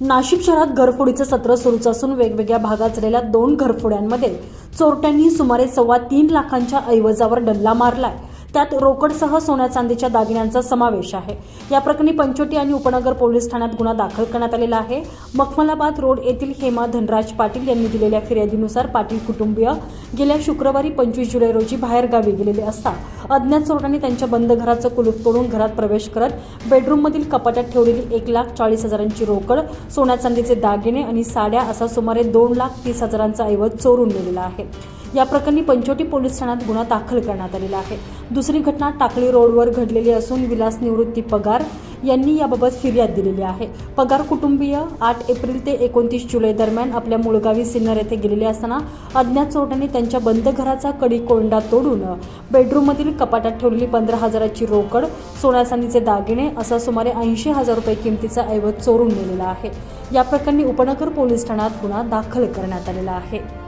नाशिक शहरात घरफोडीचं सत्र सुरूच असून वेगवेगळ्या भागात झालेल्या दोन घरफोड्यांमध्ये चोरट्यांनी सुमारे सव्वा तीन लाखांच्या ऐवजावर डल्ला मारलाय. त्यात रोकडसह सोन्या चांदीच्या दागिन्यांचा समावेश आहे. या प्रकरणी पंचोटी आणि उपनगर पोलीस ठाण्यात गुन्हा दाखल करण्यात आलेला आहे. मखमलाबाद रोड येथील हेमा धनराज पाटील यांनी दिलेल्या फिर्यादीनुसार पाटील कुटुंबीय गेल्या शुक्रवारी पंचवीस जुलै रोजी बाहेरगावी गेलेले असता अज्ञात चोरट्यांनी त्यांच्या बंद घराचं कुलूप तोडून घरात प्रवेश करत बेडरूममधील कपाटात ठेवलेली एक लाख चाळीस हजारांची रोकड सोन्या चांदीचे दागिने आणि साड्या असा सुमारे दोन लाख तीस हजारांचा ऐवज चोरून नेलेला आहे. या प्रकरणी पंचोटी पोलीस ठाण्यात गुन्हा दाखल करण्यात आलेला आहे. दुसरी घटना टाकळी रोडवर घडलेली असून विलास निवृत्ती पगार यांनी याबाबत फिर्याद दिलेली आहे. पगार कुटुंबीय आठ एप्रिल ते एकोणतीस जुलै दरम्यान आपल्या मुळगावी सिन्नर येथे गेलेले असताना अज्ञात चोरट्यांनी त्यांच्या बंद घराचा कडी कोंडा तोडून बेडरूममधील कपाटात ठेवलेली पंधरा हजाराची रोकड सोन्या दागिने असा सुमारे ऐंशी हजार रुपये किमतीचा ऐवज चोरून नेलेला आहे. या प्रकरणी उपनगर पोलीस ठाण्यात गुन्हा दाखल करण्यात आलेला आहे.